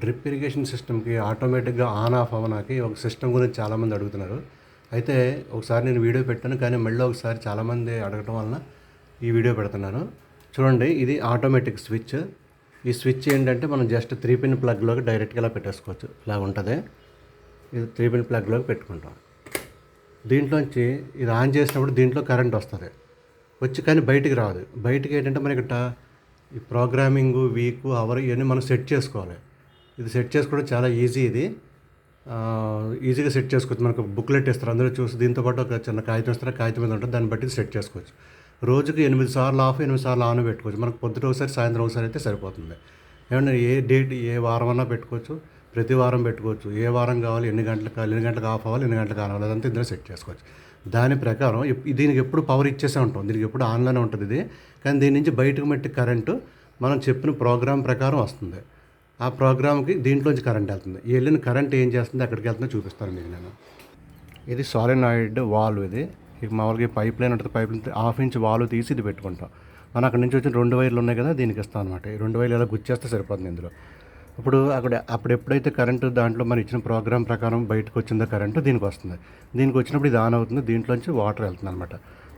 Drip irrigation సిస్టమ్కి ఆటోమేటిక్గా on off అవ్వనాకి ఒక సిస్టమ్ గురించి చాలామంది అడుగుతున్నారు. అయితే ఒకసారి నేను వీడియో పెట్టాను కానీ మళ్ళీ ఒకసారి చాలామంది అడగటం వలన ఈ వీడియో పెడుతున్నాను చూడండి ఇది ఆటోమేటిక్ స్విచ్. ఈ స్విచ్ ఏంటంటే మనం జస్ట్ త్రీ పిన్ ప్లగ్లోకి డైరెక్ట్గా ఇలా పెట్టేసుకోవచ్చు. ఇలా ఉంటుంది. ఇది త్రీ పిన్ ప్లగ్లోకి పెట్టుకుంటాం. దీంట్లోంచి ఇది ఆన్ చేసినప్పుడు దీంట్లో కరెంట్ వస్తుంది. వచ్చి కానీ బయటికి రాదు. బయటికి ఏంటంటే మనకి ఈ ప్రోగ్రామింగ్ వీక్ అవర్ ఇవన్నీ మనం సెట్ చేసుకోవాలి. ఇది సెట్ చేసుకోవడం చాలా ఈజీ ఇది. ఈజీగా సెట్ చేసుకోవచ్చు. మనకు బుక్లెట్ ఇస్తారు. అందరూ చూసి దీంతో పాటు ఒక చిన్న కాగితం ఇస్తారు. కాగితం మీద ఉంటుంది. దాన్ని బట్టి సెట్ చేసుకోవచ్చు. రోజుకి ఎనిమిది సార్లు ఆఫ్ ఎనిమిది సార్లు ఆన్ పెట్టుకోవచ్చు. మనకు పొద్దుట ఒకసారి సాయంత్రం ఒకసారి అయితే సరిపోతుంది. ఏమన్నా ఏ డేట్ ఏ వారం అన్నా పెట్టుకోవచ్చు. ప్రతి వారం పెట్టుకోవచ్చు. ఏ వారం కావాలి ఎన్ని గంటలకు కావాలి ఎన్ని గంటలకు ఆఫ్ అవ్వాలి ఎన్ని గంటలకు ఆన్ అవ్వాలి అదంతా ఇందులో సెట్ చేసుకోవచ్చు. దాని ప్రకారం దీనికి ఎప్పుడు పవర్ ఇచ్చేసే ఉంటాం. దీనికి ఎప్పుడు ఆన్లోనే ఉంటుంది ఇది. కానీ దీని నుంచి బయటకు మట్టి కరెంటు మనం చెప్పిన ప్రోగ్రామ్ ప్రకారం వస్తుంది. ఆ ప్రోగ్రామ్కి దీంట్లోంచి కరెంట్ వెళ్తుంది. ఈ వెళ్ళిన కరెంట్ ఏం చేస్తుంది? అక్కడికి వెళ్తుందో చూపిస్తాను మీకు నేను. ఇది సాలినాయిడ్ వాల్వ్ ఇది. ఇక మామూలుగా పైప్ లైన్ ఉంటుంది. Pipe line half inch valve తీసి ఇది పెట్టుకుంటాం. మనం అక్కడ నుంచి వచ్చిన రెండు వైర్లు ఉన్నాయి కదా దీనికి ఇస్తాం అనమాట ఈ రెండు వైర్లు ఎలా గుచ్చేస్తే సరిపోతుంది ఇందులో. ఇప్పుడు అక్కడ అప్పుడు ఎప్పుడైతే కరెంటు దాంట్లో మనం ఇచ్చిన ప్రోగ్రామ్ ప్రకారం బయటకు వచ్చిందో కరెంటు దీనికి వస్తుంది. దీనికి వచ్చినప్పుడు ఇది ఆన్ అవుతుంది. దీంట్లోంచి వాటర్ వెళ్తుంది అనమాట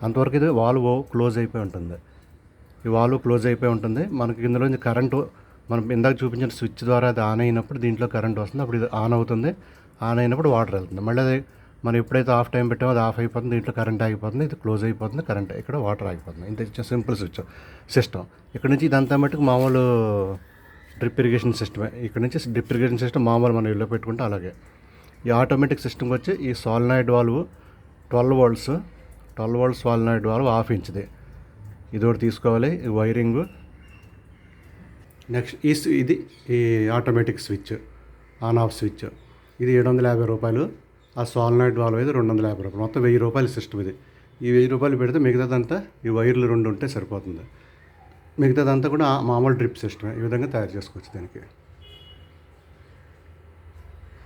అంతవరకు ఇది వాల్వ్ క్లోజ్ అయిపోయి ఉంటుంది. ఈ వాల్వ్ క్లోజ్ అయిపోయి ఉంటుంది. మనకి ఇందులోంచి కరెంటు మనం ఇందాక చూపించిన స్విచ్ ద్వారా అది ఆన్ అయినప్పుడు దీంట్లో కరెంట్ వస్తుంది. అప్పుడు ఇది ఆన్ అవుతుంది. ఆన్ అయినప్పుడు వాటర్ వెళ్తుంది. మళ్ళీ అది మనం ఎప్పుడైతే ఆఫ్ టైం పెట్టామో అది ఆఫ్ అయిపోతుంది. దీంట్లో కరెంట్ ఆగిపోతుంది. ఇది క్లోజ్ అయిపోతుంది. కరెంట్ ఇక్కడ వాటర్ ఆగిపోతుంది. ఇంత సింపుల్ స్విచ్ సిస్టమ్. ఇక్కడ నుంచి ఇదంతా మటుకు మామూలు డ్రిప్ ఇరిగేషన్ సిస్టమే. ఇక్కడ నుంచి డ్రిప్ ఇరిగేషన్ సిస్టమ్ మామూలు మనం ఇల్లు పెట్టుకుంటే అలాగే. ఈ ఆటోమేటిక్ సిస్టమ్కి వచ్చి ఈ solenoid valve twelve volts twelve volts solenoid valve half ఇంచ్ది. ఇది ఒకటి తీసుకోవాలి. ఈ వైరింగ్ నెక్స్ట్ ఈ స్వి- ఇది ఈ automatic switch on off switch. ఇది ఏడు వందల యాభై రూపాయలు ఆ సాల్నాయిడ్ వాల్వ్ అయితే రెండు వందల యాభై రూపాయలు. మొత్తం వెయ్యి రూపాయల సిస్టమ్ ఇది. ఈ వెయ్యి రూపాయలు పెడితే మిగతాదంతా ఈ వైర్లు రెండు ఉంటే సరిపోతుంది. మిగతాదంతా కూడా మామూలు డ్రిప్ సిస్టమే. ఈ విధంగా తయారు చేసుకోవచ్చు దీనికి.